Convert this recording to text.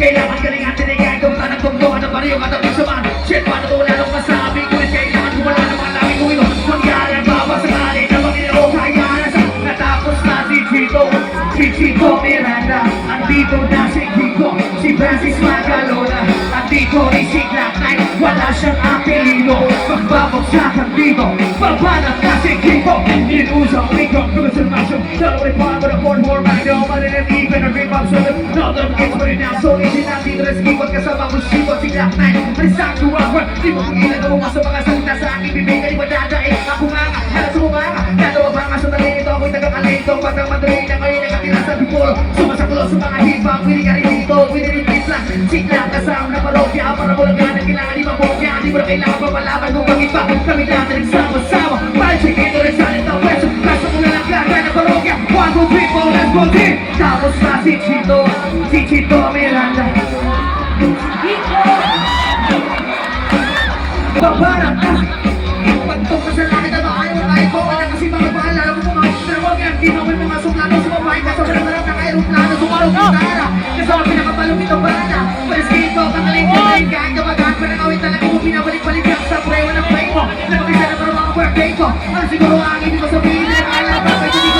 Kailangan galingan, tinigan Kung tanang tungtungan ng bariyo Katabi sa man. Shit, paano to wala nung masabi? Ko Kailangan ko wala naman namin kung ito Mangyari ang bawat sakali na Panginoon Kaya na sa natapos na si Chito Si Chito Miranda Andito na si Kiko. Si Francis Magalola Andito si Black Knight. Wala siyang apelido Magbabagsakan dito Papanat na si Kiko Inusang Rico Cruz and Macho Dalawa pa mo na Man Di ako Northern Kids pa rin na So hindi natin At kasama ko Shivo Si Black Knight Marisak to rock Di mo kung ilan Ako sa mga salita sa aking bibig. Ay madadaig Ako nga nga Halos sumama. Dalawa pa nga sa talento Ako'y taga-kalento Pagka Madrid Na ngayon nakatira sa Bicol. Sumasakulo sa mga hip-hop Pwede ka rin dito. Pwede rin pizza Sikla kasama na parokya. Para mo lang ganang kailangan di mabokya. Di mo na kailangan papalaban Kung bakit ba Kami natin nagsama-sama Para chiquito rin sa nito Peso Kaso ko na lang kagaya ng parokya. One, two, three, four, let's go team Tapos na si Chito Si Chito Babarang ka Ipagtong ka sa langit at na kahit ko Wala kasi mga paalala ko mga dalawang yan. Ginawin mga suplano sa babae. Kaso wala na lang naka-aeroplano Sumarong gitara Kasama pinakapalong ito bana Paliskito, kakaling ko na yung gang Kamagahan pa ng awit talaga mo Binabalik-balik lang sa prewa ng play mo. Nagpisa na parang mga birthday ko. Ano siguro ang ibig ko sabihin? Na alam